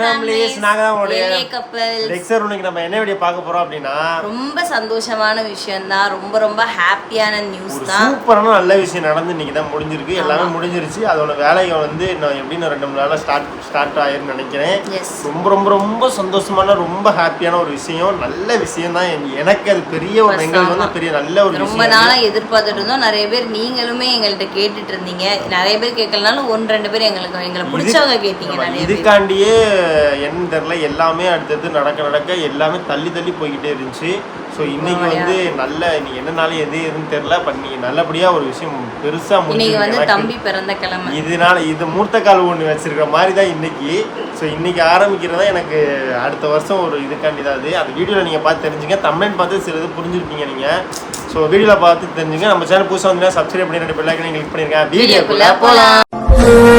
Families நாங்க தான் உங்களுடைய couples. லெக்சர் இன்னைக்கு நம்ம என்ன வீடியோ பார்க்க போறோம் அப்படின்னா ரொம்ப சந்தோஷமான விஷயம் தான் ரொம்ப ரொம்ப ஹாப்பியான நியூஸ் தான். சூப்பரான நல்ல விஷயம் நடந்து இன்னைக்கு தான் முடிஞ்சிருக்கு. எல்லாமே முடிஞ்சிருச்சு. அதோட வேலைகள் வந்து நான் எப்படின்னு ரெண்டு மூணு நாளாக ஸ்டார்ட் ஸ்டார்ட் ஆயிருன்னு நினைக்கிறேன். ரொம்ப ரொம்ப ரொம்ப சந்தோஷமான ரொம்ப ஹாப்பியான ஒரு விஷயம். நல்ல விஷயம் தான் எனக்கு அது பெரிய ஒரு எங்களுக்கு வந்து பெரிய நல்ல ஒரு ரொம்ப விஷயம். நாளா எதிர்பார்த்துட்டு இருந்தோம். நிறைய பேர் நீங்களுமே எங்கள்கிட்ட கேட்டுட்டு இருந்தீங்க. நிறைய பேர் கேட்கலனாலும் ஒன்று ரெண்டு பேர் எங்களுக்கு எங்களை பிடிச்சவங்க கேட்டீங்க இதுக்காண்டியே என்னன்னு தெரியல எல்லாமே அடுத்தடுத்து நடக்க நடக்க எல்லாமே தள்ளி தள்ளி போய்கிட்டே இருந்துச்சு. ஸோ இன்னைக்கு வந்து நல்ல இன்னைக்கு என்ன நாள் எது எதுன்னு தெரியல பட் நீங்க நல்லபடியா ஒரு விஷயம் பெருசா இன்னைக்கு முடிஞ்சிருக்கு வந்து எனக்கு. தம்பி பிறந்த கிழமை. இதனால இது மூர்த்த கால் ஒன்று வச்சிருக்கிற மாதிரி தான் இன்னைக்கு. ஸோ இன்னைக்கு ஆரம்பிக்கிறதா எனக்கு அடுத்த வருஷம் ஒரு இதுக்காண்டி தான் அது. அந்த வீடியோவில் நீங்கள் பார்த்து தெரிஞ்சுங்க. தமிழ் பார்த்து சில இது புரிஞ்சிருப்பீங்க நீங்கள் ஸோ வீடியோவில் பார்த்து தெரிஞ்சுங்க. நம்ம சேனல் புதுசாக வந்து சப்ஸ்கிரைப் பண்ணி ரெண்டு பெல்லைக்கனை கிளிக் பண்ணிருக்கேன் வீடியோக்குள்ள வீடியோக்குள்ள போகலாம்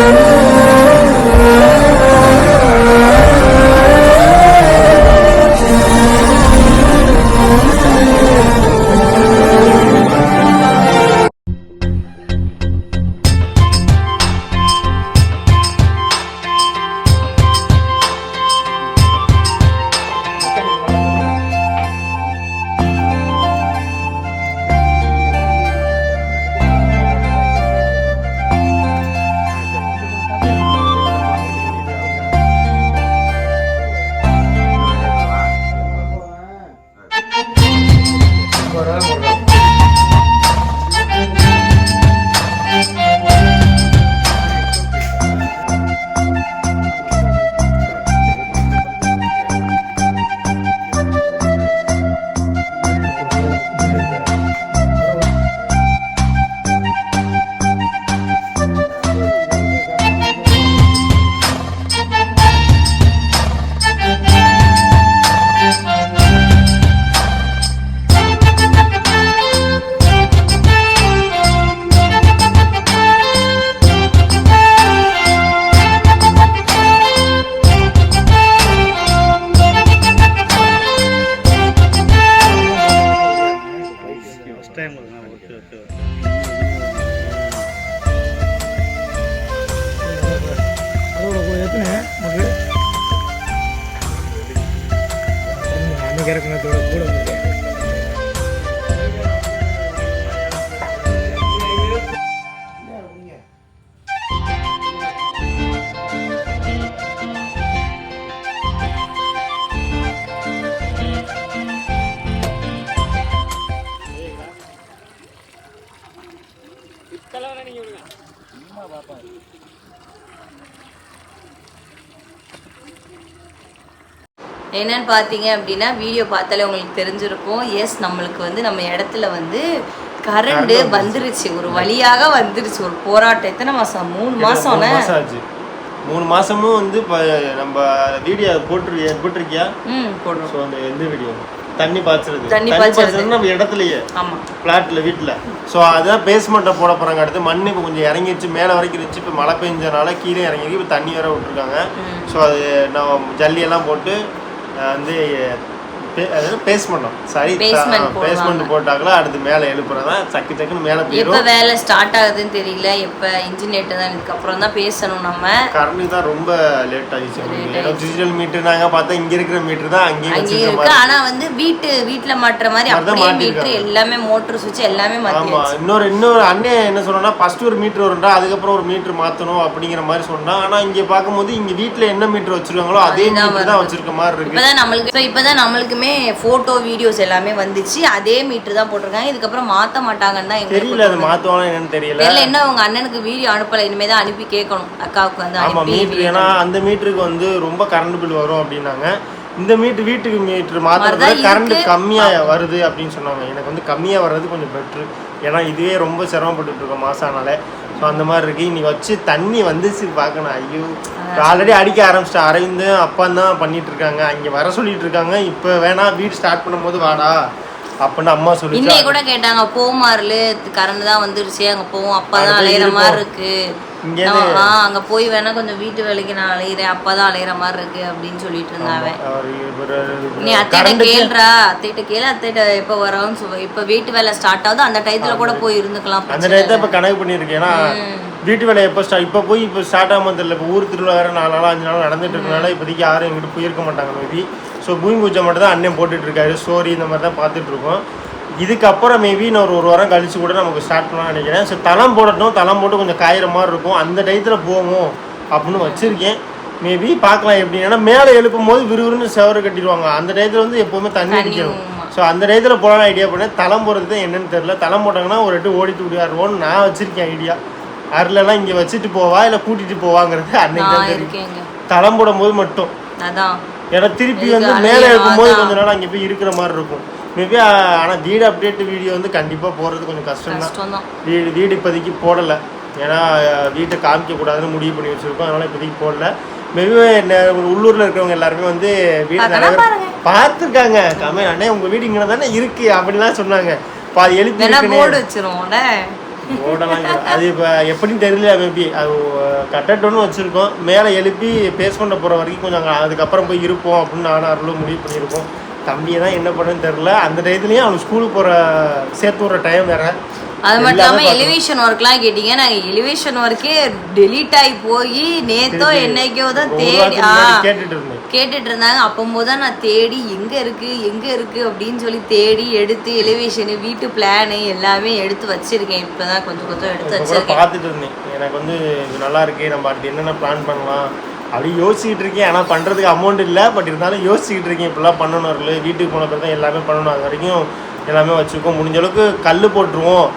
என்னன்னு பார்த்தீங்க அப்படின்னா வீடியோ பார்த்தாலே உங்களுக்கு தெரிஞ்சிருக்கும். எஸ் நம்மளுக்கு வந்து நம்ம இடத்துல வந்து கரண்ட் வந்துருச்சு. ஒரு வழியாக வந்துருச்சு. ஒரு போராட்டம் எத்தனை மாசம் மூணு மாசம் மூணு மாசமும் வந்து நம்ம வீடியோ போட்டு போட்டிருக்கியா? ம். போடுறோம் அந்த எந்த வீடியோ தண்ணி பாய்ச்சறது. தண்ணி பாய்ச்சறது. நம்ம இடத்துலயே. ஆமா. ஃப்ளாட்டில் வீட்டில் ஸோ அதான் பேஸ்மெண்ட்டை போட போகிறாங்க அடுத்து மண் இப்போ கொஞ்சம் இறங்கிருச்சு. மேலே வரைக்கும் இருந்துச்சு. இப்போ மழை பெஞ்சனால கீழே இறங்கிருக்கு. இப்போ தண்ணி வேற விட்டுருக்காங்க. ஸோ அது நம்ம ஜல்லியெல்லாம் போட்டு 嗯，对。அதாவது பேஸ்மெண்டம் சாரி. பேஸ்மெண்ட் போட்டாங்களா அடுத்து மேலே எழுப்புறதா? சக்கு சக்குன்னு மேலே எப்ப வேலை ஸ்டார்ட் ஆகுதுன்னு தெரியல. எப்ப இன்ஜினியர்ட்ட தான் இதுக்கப்புறம் தான் பேசணும் நம்ம. கரண்ட் தான் ரொம்ப லேட் ஆகிடுச்சு டிஜிட்டல் மீட்டர்னாங்க பார்த்தா இங்கே இருக்கிற மீட்டர் தான் வச்சிருக்க இருக்கு. ஆனா வந்து வீட்டு வீட்டுல மாட்டுற மாதிரி அப்படியே. மீட்டர் எல்லாமே மோட்டர் சுவிட்ச் எல்லாமே மாத்தி இன்னொரு இன்னொரு அண்ணன் என்ன சொன்னா ஃபர்ஸ்ட் ஒரு மீட்டர் வரும்டா அதுக்கப்புறம் ஒரு மீட்டர் மாத்தணும் அப்படிங்கிற மாதிரி சொன்னா ஆனா இங்க பார்க்கும்போது இங்க வீட்ல என்ன மீட்டர் வச்சிருக்காங்களோ அதே மீட்டர் தான். வச்சிருக்க மாதிரி இருக்கு. இப்பதான் நம்மளுக்கு இப்பதான் நம்மளுக்குமே போட்டோ வீடியோஸ் எல்லாமே வந்துச்சு. அதே மீட்டர் தான் போட்டிருக்காங்க. இதுக்கப்புறம் மாத்த மாட்டாங்கன்னு தான் தெரியல அது மாத்துவாங்க என்னன்னு தெரியல. தெரியல என்ன உங்க அண்ணனுக்கு வீடியோ அனுப்பல. இனிமே தான் அனுப்பி கேட்கணும். அக்காவுக்கு வந்து ஆமா அனுப்பி மீட்டர் ஏன்னா அந்த மீட்டருக்கு வந்து ரொம்ப கரண்ட் பில் வரும் அப்படின்னாங்க. இந்த மீட்டர் வீட்டுக்கு மீட்டர் மாத்துறதுல மாதிரிதான் கரண்ட் இருக்கு. கம்மியா வருது அப்படின்னு சொன்னாங்க. எனக்கு வந்து கம்மியா வர்றது கொஞ்சம் பெட்ரு ஏன்னா இதுவே ரொம்ப சிரமப்பட்டுட்டு இருக்கோம் மாசானால. ஸோ அந்த மாதிரி இருக்கு. இன்னைக்கு வச்சு தண்ணி வந்துச்சு பார்க்கணும். ஐயோ. ஆல்ரெடி அடிக்க ஆரம்பிச்சிட்டு அரைந்து அப்பா தான் பண்ணிட்டு இருக்காங்க. அங்க வர சொல்லிட்டு இருக்காங்க. இப்போ வேணா வீடு ஸ்டார்ட் பண்ணும்போது வாடா. அப்படின்னு அம்மா இன்னைக்கு சொல்லிச்சு கூட கேட்டாங்க போமாறுல கரண்ட் தான் வந்துருச்சு. அங்க போவோம். அப்பதான் அங்க போய் அலையிற. மாதிரி இருக்கு. அங்க போய் வேணா கொஞ்சம் வீட்டு வேலைக்கு நான் அலையிறேன் அப்பதான் அலையிற மாதிரி இருக்கு அப்படின்னு சொல்லிட்டு இவரு- நீ அத்தைகிட்ட கேளுடா அத்தைகிட்ட கேளு அத்தைகிட்ட எப்போ வரோன்னு சொல்ல இப்போ வீட்டு வேலை ஸ்டார்ட் ஆகுது அந்த டயத்துல கூட போய் இருந்துக்கலாம் அந்த பிரச்சனை டயத்தை இப்போ கணக்கு பண்ணியிருக்கேன் ஏன்னா வீட்டு வேலை எப்போ ஸ்டார்ட் இப்போ போய் இப்போ ஸ்டார்ட் ஆகாம தெரியல இப்போ ஊர் திருவிழா வேறு நாலு நாள் அஞ்சு நாள் நடந்துட்டு இருக்கனால இப்போதைக்கு யாரும் எங்கிட்ட போயிருக்க மாட்டாங்க மேபி ஸோ பூமி பூஜை மட்டும் தான் அண்ணன் போட்டுட்டு இருக்காரு. ஸ்டோரி இந்த மாதிரி தான் பார்த்துட்டு இருக்கோம். இதுக்கப்புறம் மேபி நான் ஒரு ஒரு வாரம் கழிச்சு கூட நமக்கு ஸ்டார்ட் பண்ணலாம்னு நினைக்கிறேன். ஸோ தளம் போடட்டும். தளம் போட்டு கொஞ்சம் காயிற மாதிரி இருக்கும். அந்த டயத்தில் போவோம் அப்படின்னு வச்சுருக்கேன். மேபி பார்க்கலாம் எப்படி ஏன்னா மேலே எழுப்பும் போது விறுவிறுன்னு செவரு கட்டிடுவாங்க. அந்த டயத்தில் வந்து எப்போவுமே தண்ணி அடிக்கணும். ஸோ அந்த டயத்தில் போகலாம் ஐடியா பண்ணேன். தளம் போடுறது தான் என்னன்னு தெரியல. தளம் போட்டாங்கன்னா ஒரு எட்டு ஓடிட்டு விடுவாருவோன்னு நான் வச்சிருக்கேன் ஐடியா அருளெல்லாம் இங்கே வச்சுட்டு போவா இல்லை கூட்டிட்டு போவாங்கிறது அன்னைக்கு தான் தெரியும். தளம் போடும்போது மட்டும். ஏன்னா திருப்பி வந்து மேலே இருக்கும்போது அதான். கொஞ்ச நாள் அங்கே போய் இருக்கிற மாதிரி இருக்கும். மேபி ஆனால் வீடு அப்டேட் வீடியோ வந்து கண்டிப்பாக போகிறது கொஞ்சம் கஷ்டம் தான் வீடு வீடு இப்போதைக்கு போடலை. ஏன்னா வீட்டை காமிக்கக்கூடாதுன்னு முடிவு பண்ணி வச்சுருக்கோம். அதனால் இப்போதைக்கு போடல. மேபி உள்ளூரில் இருக்கிறவங்க எல்லாருமே வந்து வீடு. பார்த்துருக்காங்க. கமே அண்ணே உங்கள் வீடு இங்கே தானே இருக்கு? அப்படிலாம் சொன்னாங்க. பாதி எழுப்பி வச்சிருவோம்ல. அது இப்போ எப்படின்னு தெரியல மேபி அது கட்டட்டோன்னு வச்சுருக்கோம். மேலே எழுப்பி பேஸ்மெண்ட்டை போகிற வரைக்கும் கொஞ்சம் அதுக்கப்புறம் போய் இருப்போம் அப்படின்னு நானும் அருளும் முடிவு பண்ணியிருக்கோம். தம்பியை தான் என்ன பண்ணுன்னு தெரில அந்த டயத்துலையும் அவனுக்கு ஸ்கூலுக்கு போகிற சேர்த்து விட்ற டைம் வேறு. அது மட்டும் இல்லாம எலிவேஷன் ஒர்க்லாம் கேட்டீங்க. நாங்க எலிவேஷன் ஒர்க்கே டெலீட் ஆகி போய் நேத்தோ என்னைக்கோ தான் தேடி கேட்டுட்டு இருந்தாங்க. அப்போது தான் நான் தேடி எங்க இருக்கு எங்க இருக்கு அப்படின்னு சொல்லி தேடி எடுத்து எலிவேஷனு வீட்டு பிளானு எல்லாமே எடுத்து வச்சிருக்கேன். இப்பதான் கொஞ்சம் கொஞ்சம் எடுத்து இப்போ வச்சிருக்கேன். பார்த்துட்டு இருந்தேன். எனக்கு வந்து இது நல்லா இருக்கு. நம்ம அடுத்து என்னென்ன பிளான் பண்ணலாம்? அப்படி யோசிச்சுக்கிட்டு இருக்கேன். ஆனால் பண்ணுறதுக்கு அமௌண்ட் இல்லை. பட் இருந்தாலும் யோசிச்சுக்கிட்டு இருக்கேன். இப்படிலாம் பண்ணணும். இல்லை வீட்டுக்கு போன பிறகு தான் எல்லாமே பண்ணணும். அது வரைக்கும் எல்லாமே வச்சுருக்கோம் முடிஞ்ச அளவுக்கு கல் போட்டுருவோம்.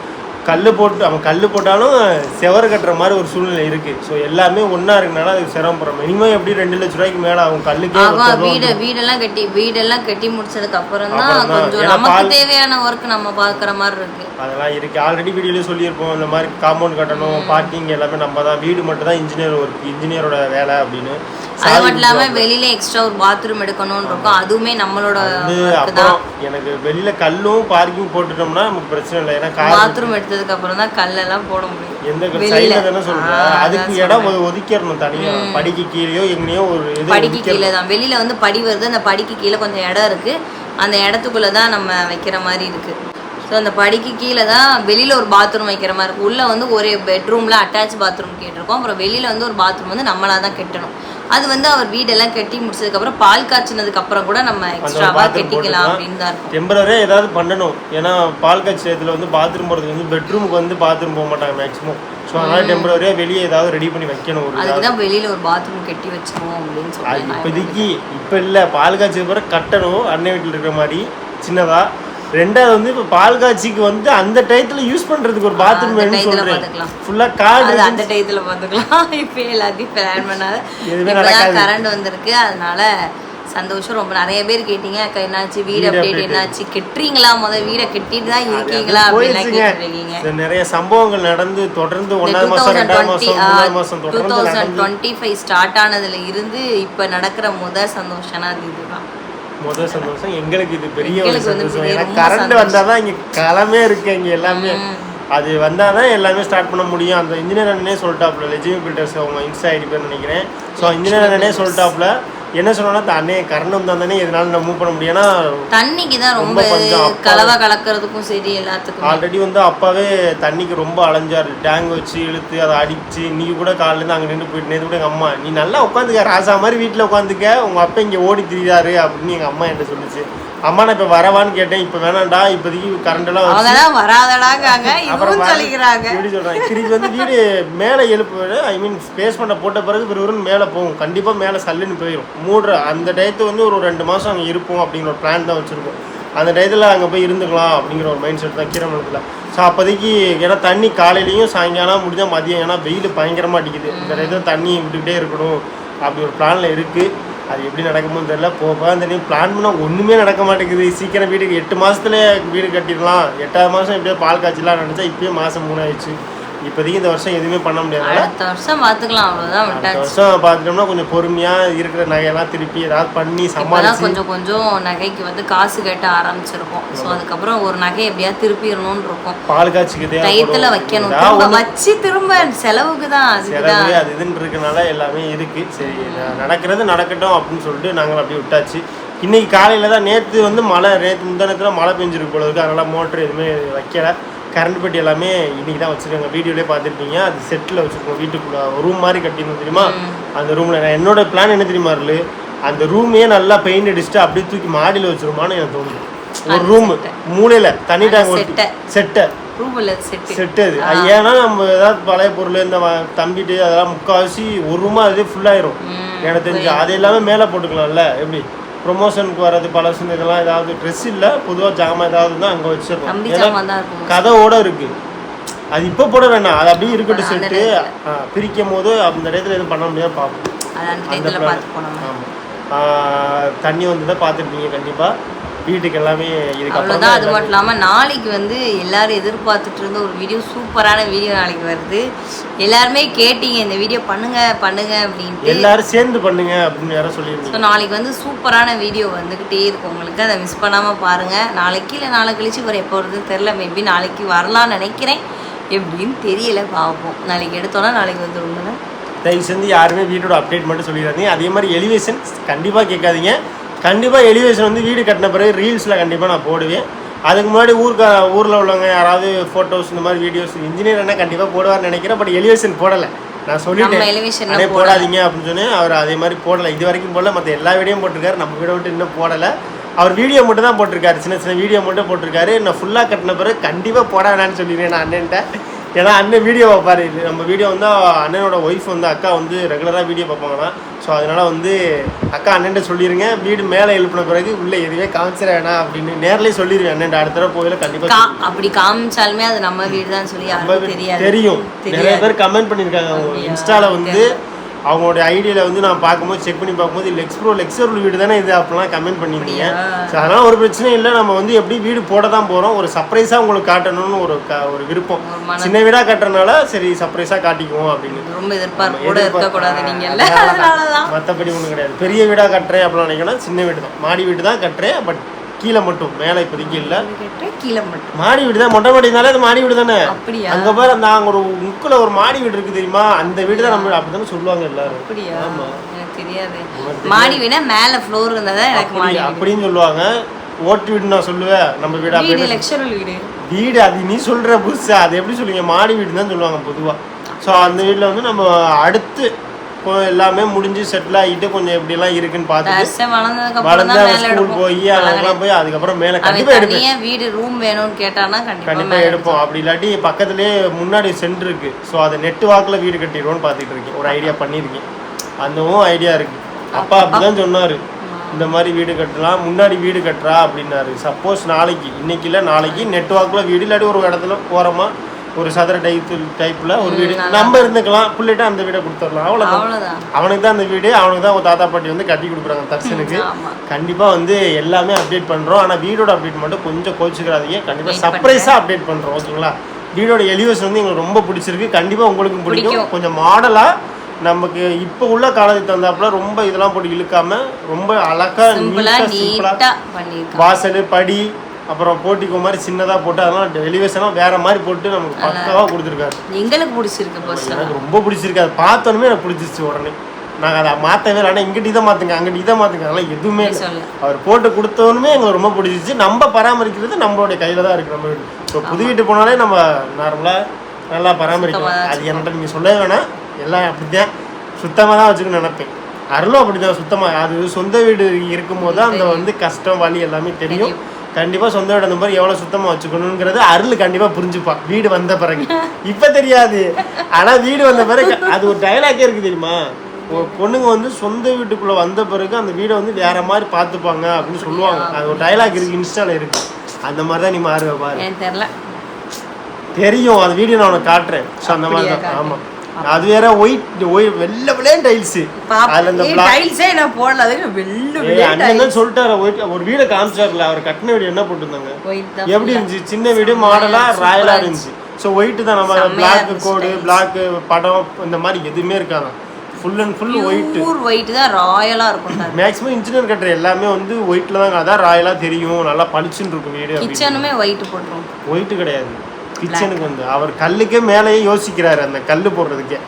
கல் போட்டு அவன் கல் போட்டாலும் செவரு கட்டுற மாதிரி ஒரு சூழ்நிலை இருக்குது ஸோ எல்லாமே ஒன்றா இருக்கனால அதுக்கு சிரமப்படுறோம் மினிமம் எப்படி ரெண்டு லட்ச ரூபாய்க்கு மேலே ஆகும் கல்லுக்கே வீடு வீடெல்லாம் கட்டி வீடெல்லாம் கட்டி முடிச்சதுக்கு அப்புறம் தான். கொஞ்சம் நமக்கு தேவையான ஒர்க் நம்ம பாக்குற மாதிரி இருக்கு. அதெல்லாம் இருக்கு. ஆல்ரெடி வீடியோலேயே சொல்லியிருப்போம். இந்த மாதிரி காம்பவுண்ட் கட்டணும் பார்க்கிங் எல்லாமே நம்ம தான். வீடு மட்டும் தான் இன்ஜினியர் ஒர்க் இன்ஜினியரோட வேலை அப்படின்னு. அது மட்டும் இல்லாம வெளியில எக்ஸ்ட்ரா ஒரு பாத்ரூம் எடுக்கணும்னு இருக்கும். அதுவுமே நம்மளோட எனக்கு வெளியில கல்லும் பார்க்கிங் போட்டுட்டோம்னா நமக்கு பிரச்சனை இல்லை. ஏன்னா பாத்ரூம் எடுத்ததுக்கு அப்புறம் தான் கல்லெல்லாம் போட முடியும். எந்த வெளியில. தானே சொல்றேன். அதுக்கு இடம் ஒதுக்கிடணும் தனியா. படிக்கு கீழேயோ எங்கேயோ ஒரு இது படிக்கு. கீழே தான். வெளியில வந்து படி வருது. அந்த படிக்கு கீழே கொஞ்சம் இடம் இருக்கு. அந்த இடத்துக்குள்ள தான் நம்ம வைக்கிற மாதிரி இருக்கு. ஸோ அந்த படிக்கு கீழே தான் வெளியில ஒரு பாத்ரூம் வைக்கிற மாதிரி இருக்கு. உள்ள வந்து ஒரே பெட்ரூம்ல அட்டாச் பாத்ரூம் கேட்டிருக்கோம். அப்புறம் வெளியில வந்து ஒரு பாத்ரூம் வந்து நம்மளா தான் கட்டணும். அது வந்து அவர் வீடெல்லாம் கட்டி முடிச்சதுக்கு அப்புறம் பால் காய்ச்சினதுக்கு அப்புறம் கூட நம்ம எக்ஸ்ட்ராவா bathroom கட்டிக்கலாம். அப்படின்னு தான் இருக்கும். டெம்பரரியாக ஏதாவது பண்ணணும். ஏன்னா பால் காய்ச்சி வந்து பாத்ரூம் போகிறதுக்கு வந்து பெட்ரூமுக்கு வந்து பாத்ரூம் போக மாட்டாங்க மேக்ஸிமம் ஸோ அதனால டெம்பரரியாக வெளியே ஏதாவது ரெடி பண்ணி வைக்கணும் ஒரு அதுக்கு தான் வெளியில ஒரு பாத்ரூம் கட்டி வச்சிருவோம் அப்படின்னு சொல்லி இப்போதைக்கு இப்போ இல்லை பால் காய்ச்சி பிறகு கட்டணும். அண்ணன் வீட்டில் இருக்கிற மாதிரி சின்னதா. ரெண்டாவது வந்து இப்போ பால் காய்ச்சிக்கு வந்து அந்த டயத்தில் யூஸ் பண்ணுறதுக்கு ஒரு பாத்ரூம் வேணும்னு சொல்கிறேன். ஃபுல்லாக அது அந்த டயத்துல பார்த்துக்கலாம் இப்போ எல்லாத்தையும் பிளான் பண்ணாத. எதுவுமே நடக்காது. கரண்ட் வந்திருக்கு. அதனால சந்தோஷம். ரொம்ப நிறைய பேர் கேட்டீங்க. அக்கா என்னாச்சு? வீடு அப்டேட். என்னாச்சு? கெட்டுறீங்களா? முத வீடை கெட்டிட்டு தான் இருக்கீங்களா? போயிடுச்சுங்க. கேட்டுருக்கீங்க நிறைய சம்பவங்கள் நடந்து தொடர்ந்து ரெண்டாவது டுவெண்ட்டி மாதம் மூணாவது மாதம் டூ தொடர்ந்து தௌசண்ட் நடந்து டுவெண்ட்டி ஃபைவ் ஸ்டார்ட் ஆனதுல இருந்து இப்போ நடக்கிற முதல் சந்தோஷம்னா அது இதுதான். முதல் சந்தோஷம். எங்களுக்கு இது பெரிய ஒரு சந்தோஷம். ஏன்னா கரண்ட். வந்தால் தான் இங்கே களமே இருக்கு இங்கே எல்லாமே. அது வந்தால் தான் எல்லாமே ஸ்டார்ட் பண்ண முடியும். அந்த இன்ஜினியர் அண்ணனே சொல்லிட்டாப்ல லெஜிமி பில்டர்ஸ் அவங்க இன்ஸ்டா ஐடி பேர் நினைக்கிறேன். ஸோ இன்ஜினியர் அண்ணனே சொல்லிட்டாப்ல என்ன சொன்னா அண்ணே கரண்ட் வந்தால் தானே இதனால நான் மூவ் பண்ண முடியும். ஏன்னா தண்ணிக்கு தான் ரொம்ப கலவை கலக்கிறதுக்கும் சரி எல்லாத்துக்கும். ஆல்ரெடி வந்து அப்பாவே தண்ணிக்கு ரொம்ப அலைஞ்சார். டேங்க் வச்சு இழுத்து அதை அடிச்சு இன்னைக்கு கூட காலையிலேருந்து அங்கே நின்று போயிட்டு நேற்று கூட எங்கள் அம்மா நீ நல்லா உட்காந்துக்க ராசா மாதிரி வீட்டில் உட்காந்துக்க. உங்கள் அப்பா இங்கே ஓடி திரியாரு அப்படின்னு எங்கள் அம்மா என்கிட்ட சொல்லுச்சு. அம்மா நான் இப்போ வரவான்னு கேட்டேன் இப்போ வேணாம்டா இப்போதைக்கு கரண்ட் எல்லாம் அவங்க வச்சு தான் வராதடாங்காங்க அப்புறம் இதுவும் சொல்லிக்கிறாங்க. எப்படி சொல்றாங்க. திருப்பி வந்து வீடு மேலே எழுப்பு ஐ மீன் ஸ்பேஸ் பண்ண போட்ட பிறகு விறுவிறுன்னு மேலே போகும். கண்டிப்பாக மேலே சல்லுன்னு போயிடும் மூடுற அந்த டயத்து வந்து ஒரு ரெண்டு மாதம் அங்கே இருப்போம் அப்படிங்கிற ஒரு பிளான் தான் வச்சுருக்கோம். அந்த டயத்தில் அங்கே போய் இருந்துக்கலாம் அப்படிங்கிற ஒரு மைண்ட் செட் தான் கீரமலத்தில் ஸோ அப்போதைக்கு ஏன்னா தண்ணி காலையிலையும் சாயங்காலம் முடிஞ்சால் மதியம் ஏன்னா வெயில் பயங்கரமாக அடிக்குது. இந்த டயத்தில் தண்ணி விட்டுக்கிட்டே இருக்கணும். அப்படி ஒரு பிளானில் இருக்குது அது எப்படி நடக்குமோன்னு தெரியல. போக போக தெரியும் பிளான் பண்ணால் ஒன்றுமே நடக்க மாட்டேங்குது. சீக்கிரம் வீட்டுக்கு எட்டு மாதத்துலேயே வீடு கட்டிடலாம். எட்டாவது மாதம் எப்படியோ பால் காய்ச்சலாம் நினச்சா இப்பயே மாதம் மூணு ஆயிடுச்சு இப்போதைக்கு இந்த வருஷம் எதுவுமே பண்ண முடியாதுனால அடுத்த வருஷம் பார்த்துக்கலாம் அவ்வளோதான் அடுத்த வருஷம் பார்த்துட்டோம்னா கொஞ்சம் பொறுமையா இருக்கிற நகையெல்லாம் திருப்பி ஏதாவது பண்ணி சமாளிச்சு கொஞ்சம் கொஞ்சம் நகைக்கு வந்து காசு கட்ட ஆரம்பிச்சிருக்கோம். ஸோ அதுக்கப்புறம் ஒரு நகை எப்படியாவது திருப்பிடணும்னு இருக்கும். பால் காய்ச்சிக்கு டயத்துல வைக்கணும். வச்சு திரும்ப செலவுக்கு தான் அதுக்கு செலவு அது இதுன்னு இருக்கனால எல்லாமே இருக்கு. சரி நடக்கிறது நடக்கட்டும் அப்படின்னு சொல்லிட்டு நாங்கள் அப்படியே விட்டாச்சு. இன்னைக்கு காலையில தான் நேற்று வந்து மழை நேற்று முந்தானத்தில் மழை பெஞ்சிருக்கு போல இருக்கு. அதனால மோட்டர் எதுவுமே வைக்கல. கரண்ட் பெட்டி எல்லாமே இன்னைக்கு தான் வச்சிருக்காங்க. வீடியோலேயே பார்த்துருப்பீங்க. அது செட்டில் வச்சிருக்கோம். வீட்டுக்குள்ள ரூம் மாதிரி கட்டினோம் தெரியுமா? அந்த ரூம்ல நான் என்னோட பிளான் என்ன தெரியுமா இருக்கு அந்த ரூமையே நல்லா பெயிண்ட் அடிச்சுட்டு அப்படியே தூக்கி மாடியில் வச்சிருமான்னு எனக்கு தோணுது. ஒரு ரூம் மூலையில தனி டேங்க் செட்டை. செட்டை அது. ஏன்னா நம்ம ஏதாவது பழைய பொருள் இந்த தம்பிட்டு அதெல்லாம் முக்கால்வாசி ஒரு ரூமா அதே ஃபுல்லாயிரும் எனக்கு தெரிஞ்சு அது எல்லாமே மேலே போட்டுக்கலாம்ல. எப்படி? ப்ரொமோஷனுக்கு வர்றது பழசு இதெல்லாம் ஏதாவது ட்ரெஸ் இல்லை பொதுவாக ஜாமான் ஏதாவது தான் அங்கே வச்சிருக்கோம் கதவோட இருக்கு. அது இப்போ போட வேணாம். அது அப்படியே இருக்கட்டும் செட்டு பிரிக்கும் போது அந்த இடத்துல எதுவும் பண்ண முடியாது பார்ப்போம் அந்த ஆமாம் தண்ணி வந்து தான் பார்த்துருப்பீங்க கண்டிப்பாக வீட்டுக்கு எல்லாமே அவ்வளோதான் அது மட்டும் இல்லாமல் நாளைக்கு வந்து எல்லாரும் எதிர்பார்த்துட்டு இருந்த ஒரு வீடியோ சூப்பரான வீடியோ நாளைக்கு வருது. எல்லாருமே கேட்டீங்க இந்த வீடியோ பண்ணுங்க பண்ணுங்க அப்படின்ட்டு. எல்லாரும் சேர்ந்து பண்ணுங்க அப்படின்னு யாரும் சொல்லியிருந்தீங்க. ஸோ நாளைக்கு வந்து சூப்பரான வீடியோ வந்துக்கிட்டே இருக்கும். உங்களுக்கு அதை மிஸ் பண்ணாமல் பாருங்கள் நாளைக்கு இல்லை நாளை கழிச்சு ஒரு எப்போ வருதுன்னு தெரில மேபி நாளைக்கு வரலாம்னு நினைக்கிறேன். எப்படின்னு தெரியல பார்ப்போம் நாளைக்கு எடுத்தோன்னா நாளைக்கு வந்துருங்க தயவு செஞ்சு யாருமே வீட்டோட அப்டேட் மட்டும் சொல்லிடாதீங்க. அதே மாதிரி எலிவேஷன் கண்டிப்பாக கேட்காதீங்க. கண்டிப்பாக எலிவேஷன் வந்து வீடு கட்டின பிறகு ரீல்ஸில் கண்டிப்பாக நான் போடுவேன். அதுக்கு முன்னாடி ஊருக்கு ஊரில் உள்ளவங்க யாராவது ஃபோட்டோஸ் இந்த மாதிரி வீடியோஸ் இன்ஜினியர் என்ன கண்டிப்பாக போடுவார்னு நினைக்கிறேன் பட் எலிவேஷன் போடலை. நான் சொல்லிட்டேன். போடாதீங்க அப்படின்னு சொன்னேன். அவர் அதே மாதிரி போடலை. இது வரைக்கும் போடல. மற்ற எல்லா வீடியோவும் போட்டிருக்காரு. நம்ம வீடியோ விட்டு இன்னும் போடலை. அவர் வீடியோ மட்டும் தான் போட்டிருக்காரு. சின்ன சின்ன வீடியோ மட்டும் போட்டிருக்காரு. நான் ஃபுல்லாக கட்டின பிறகு கண்டிப்பாக போட வேணாம்னு சொல்லிடுறேன் நான் அண்ணன்ட்ட. ஏன்னா அண்ணன் வீடியோ பார்ப்பாரு. நம்ம வீடியோ வந்து அண்ணனோட ஒய்ஃப் வந்து அக்கா வந்து ரெகுலராக வீடியோ பார்ப்பாங்கன்னா ஸோ அதனால வந்து அக்கா அண்ணன்ட்ட சொல்லிடுங்க வீடு மேலே எழுப்பின பிறகு உள்ளே எதுவுமே காமிச்சிட வேணாம் அப்படின்னு நேர்லயே சொல்லிடுவேன் அண்ணன் அடுத்த தடவை போயில கண்டிப்பாக அப்படி காமிச்சாலுமே அது நம்ம வீடு தான் சொல்லி தெரியாது. தெரியும். நிறைய பேர் கமெண்ட் பண்ணியிருக்காங்க அவங்க? இன்ஸ்டால வந்து அவங்களோட ஐடியாவில் வந்து நான் பார்க்கும்போது செக் பண்ணி பார்க்கும்போது லெக்ஸ்ப்ரோ லெக்ஸர் வீடு தானே இது அப்படிலாம் கமெண்ட் பண்ணியிருந்தீங்க? ஸோ அதனால் ஒரு பிரச்சனையும் இல்லை. நம்ம வந்து எப்படி வீடு போட தான் போகிறோம் ஒரு சர்ப்ரைஸாக உங்களுக்கு காட்டணும்னு ஒரு க ஒரு விருப்பம். சின்ன வீடாக கட்டுறதுனால சரி சர்ப்ரைஸாக காட்டிக்குவோம் அப்படின்னு. ரொம்ப இருக்கக்கூடாது மற்றபடி ஒன்றும் கிடையாது. பெரிய வீடாக கட்டுறேன் அப்படின்னு நினைக்கணும் சின்ன வீடு தான். மாடி வீடு தான் கட்டுறேன். பட் கீழே மட்டும் மேலே இப்போதைக்கு இல்லை. கீழே மட்டும். மாடி வீடு தான். மொட்டை மாடினாலே அது மாடி வீடு தானே? அப்படியா? அங்க பாரு அந்த அங்க ஒரு முக்குல ஒரு மாடி வீடு இருக்கு தெரியுமா? அந்த வீடு தான் நம்ம அப்படிதானே சொல்லுவாங்க எல்லாரும். அப்படியா? ஆமா. எனக்கு தெரியாது. மாடி வீடா மேல ஃப்ளோர் இருந்தா தான் எனக்கு அப்படி மாடி. அப்படின்னு சொல்லுவாங்க. ஓட்டு வீடு நான் சொல்லுவேன். நம்ம வீடு வீடு அப்படின்னு லெக்சரல் வீடு. வீடு அது நீ சொல்ற புதுசா? அது எப்படி சொல்லுவீங்க? மாடி வீடு தான் சொல்லுவாங்க பொதுவா. ஸோ அந்த வீட்டில் வந்து நம்ம அடுத்து கொ- எல்லாமே முடிஞ்சு செட்டில் ஆகிட்டு கொஞ்சம் எப்படிலாம் இருக்குன்னு அப்புறம் வளர்ந்து அவன் ஸ்கூல் எடுப்போம். போய் அதெல்லாம் போய் அதுக்கப்புறம் மேலே கண்டிப்பாக எடுப்பேன். தனியா வீடு ரூம் வேணும்னு கேட்டானா கண்டிப்பா கண்டிப்பா மேல எடுப்போம். அப்படி இல்லாட்டி பக்கத்துலயே முன்னாடி சென்டர் இருக்கு. ஸோ அதை நெட் வாக்குல வீடு கட்டிடுவோம்னு பார்த்துட்டு இருக்கேன். ஒரு ஐடியா பண்ணியிருக்கேன். அந்தவும் ஐடியா இருக்கு. அப்பா அப்படிதான் சொன்னாரு. இந்த மாதிரி வீடு கட்டலாம் முன்னாடி வீடு கட்டுறா அப்படின்னாரு. சப்போஸ் நாளைக்கு இன்னைக்கு இல்லை நாளைக்கு நெட் வாக்குல வீடு இல்லாட்டி ஒரு இடத்துல ஓரமா ஒரு சதுர டைப் டைப்ல ஒரு வீடு. நம்ம இருந்துக்கலாம் பிள்ளைகிட்ட அந்த வீடை கொடுத்துடலாம். அவ்வளோதான் அவனுக்கு தான் அந்த வீடு அவனுக்கு தான் தாத்தா பாட்டி வந்து கட்டி கொடுக்குறாங்க தர்சனுக்கு. ஆமா. கண்டிப்பா வந்து எல்லாமே அப்டேட் பண்றோம். ஆனா வீடோட அப்டேட் மட்டும் கொஞ்சம் கோச்சுக்கிறாதீங்க கண்டிப்பா Wait சர்ப்ரைஸா அப்டேட் பண்றோம் ஓகேங்களா? வீடோட எலிவேஷன் வந்து எங்களுக்கு ரொம்ப பிடிச்சிருக்கு. கண்டிப்பா உங்களுக்கும் பிடிக்கும். கொஞ்சம் மாடலா நமக்கு இப்போ உள்ள காலத்துக்கு தகுந்தாப்புல ரொம்ப இதெல்லாம் போட்டு இழுக்காம ரொம்ப அழகா சிம்பிளா நீட்டா சிம்பிளா நீட்டா பண்ணிருக்கான் வாசல் படி அப்புறம் போட்டிக்கோ மாதிரி சின்னதா போட்டு அதெல்லாம் எலிவேஷன்லாம் வேற மாதிரி போட்டு நமக்கு பக்காவா கொடுத்துருக்காரு. எங்களுக்கு பிடிச்சிருக்கு எனக்கு ரொம்ப பிடிச்சிருக்கு. அதை பார்த்தோன்னே எனக்கு பிடிச்சிருச்சு உடனே. நாங்கள் அதை மாற்றவே இல்லை. ஆனால் இங்கிட்ட இதை மாற்றுங்க அங்கிட்ட இதை மாற்றுங்க அதெல்லாம் எதுவுமே அவர் போட்டு கொடுத்தவனுமே எங்களுக்கு ரொம்ப பிடிச்சிச்சு நம்ம பராமரிக்கிறது நம்மளுடைய கையில தான் இருக்கு. நம்ம வீடு. ஸோ புது வீட்டு போனாலே நம்ம நார்மலா நல்லா பராமரிக்கலாம். அது என்கிட்ட நீங்க சொல்லவே வேணாம். எல்லாம் அப்படிதான் சுத்தமா தான் வச்சுக்கணும்னு நினைப்பேன். அருளும் அப்படிதான் சுத்தமா அது சொந்த வீடு இருக்கும்போது தான் அந்த வந்து கஷ்டம் வலி எல்லாமே தெரியும். கண்டிப்பா சொந்த வீடு அந்த மாதிரி எவ்வளவு சுத்தமா வச்சுக்கணுங்கிறது அருள் கண்டிப்பா புரிஞ்சுப்பா வீடு வந்த பிறகு. இப்ப தெரியாது. ஆனா வீடு வந்த பிறகு அது ஒரு டைலாக்கே இருக்கு தெரியுமா? ஒரு பொண்ணுங்க வந்து சொந்த வீட்டுக்குள்ள வந்த பிறகு அந்த வீடை வந்து வேற மாதிரி பார்த்துப்பாங்க அப்படின்னு சொல்லுவாங்க. அது ஒரு டைலாக் இருக்கு இன்ஸ்டால இருக்கு. அந்த மாதிரி தான் நீ மாறுவ பாரு. தெரியும் அந்த வீடியோ நான் உனக்கு காட்டுறேன். ஸோ அந்த மாதிரி தான். ஆமா. அது வேற ஒயிட் ஒயிட் வெள்ளை வெள்ளே டைல்ஸ் அதுல black- டைல்ஸே நான் போடல. அது வெள்ளு ஏய், அண்ணன் சொல்லிட்டாரு ஒயிட் ஒரு வீடை காமிச்சார்ல அவர் கட்டின வீடு என்ன போட்டிருந்தாங்க? ஒயிட் எப்படி இருந்துச்சு? சின்ன வீடு மாடலா ராயலா இருந்துச்சு ஸோ ஒயிட்டு தான் நம்ம பிளாக் கோடு பிளாக் படம் இந்த மாதிரி எதுவுமே இருக்காதான் full and full white white தான் ராயலா இருக்கும் மேக்ஸிமம் இன்ஜினியர் கட்டுற எல்லாமே வந்து ஒயிட்ல தான் அதான் ராயலாக தெரியும். நல்லா பளிச்சுன்னு இருக்கும் வீடு கிச்சனுமே ஒயிட் போட்டுரும். ஒயிட்டு கிடையாது. கிச்சனுக்கு வந்து. அவர் கல்லுக்கே மேலேயே யோசிக்கிறாரு அந்த கல் போடுறதுக்கே.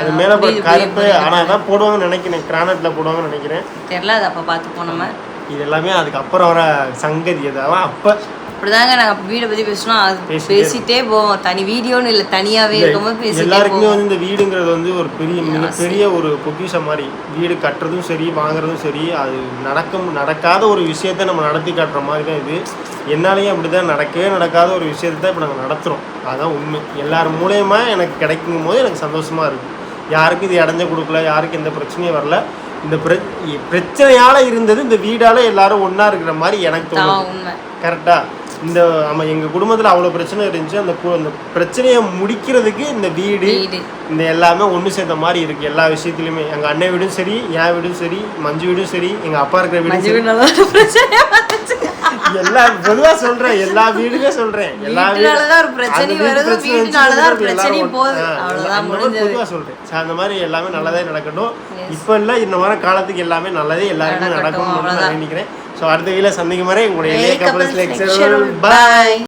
அது மேலே கருப்பு ஆனால் அதான் போடுவாங்கன்னு நினைக்கிறேன். கிரானைட்ல போடுவாங்கன்னு நினைக்கிறேன். தெரியல அது அப்ப பார்த்துப்போம் நம்ம இது எல்லாமே அதுக்கப்புறம் வர சங்கதி. அது அவன் அப்போ அப்படிதாங்க நாங்க வீடை பத்தி பேசணும் அது பேசிட்டே போவோம். தனி வீடியோன்னு இல்ல தனியாவே இருக்கும்போது பேசிட்டே எல்லாருக்குமே வந்து இந்த வீடுங்கிறது வந்து ஒரு பெரிய மிகப்பெரிய ஒரு பொக்கிஷம் மாதிரி. வீடு கட்டுறதும் சரி வாங்குறதும் சரி அது நடக்கும் நடக்காத ஒரு விஷயத்த நம்ம நடத்தி காட்டுற மாதிரி தான் இது. என்னாலையும் அப்படி தான் நடக்கவே நடக்காத ஒரு விஷயத்தை தான் இப்போ நாங்கள் நடத்துகிறோம் அதான் உண்மை. எல்லார் மூலயமா எனக்கு கிடைக்கும் போது எனக்கு சந்தோஷமா இருக்கு. யாருக்கும் இது இடைஞ்ச கொடுக்கல யாருக்கும் எந்த பிரச்சனையும் வரல. இந்த பிர பிரச்சனையால இருந்தது இந்த வீடால எல்லாரும் ஒண்ணா இருக்கிற மாதிரி எனக்கு தோணுது. தான் உண்மை. கரெக்டா? இந்த நம்ம எங்க குடும்பத்துல அவ்வளவு பிரச்சனை இருந்துச்சு. அந்த அந்த பிரச்சனையை முடிக்கிறதுக்கு இந்த வீடு இந்த எல்லாமே ஒண்ணு சேர்ந்த மாதிரி இருக்கு. எல்லா விஷயத்துலயுமே எங்க அண்ணன் வீடும் சரி என் வீடும் சரி மஞ்சு வீடும் சரி எங்க அப்பா இருக்கிற வீடும் சரி. எல்லா பொதுவா சொல்றேன் எல்லா வீடுமே சொல்றேன் எல்லா வீடு- வீட்டுனாலதான் ஒரு பிரச்சனை வருது, பிரச்சனை வீட்டுனாலதான் ஒரு எல்லாரும் போகுது. அவ்வளவுதான். பொதுவா சொல்றேன் அந்த மாதிரி எல்லாமே நல்லதே நடக்கட்டும். இப்ப இல்ல இந்த மாதிரி காலத்துக்கு எல்லாமே நல்லதே எல்லாருக்குமே நடக்கட்டும், நடக்கும் நான். நினைக்கிறேன் ஸோ அடுத்த வீல சந்திக்கும் வரை உங்களுடைய Hey,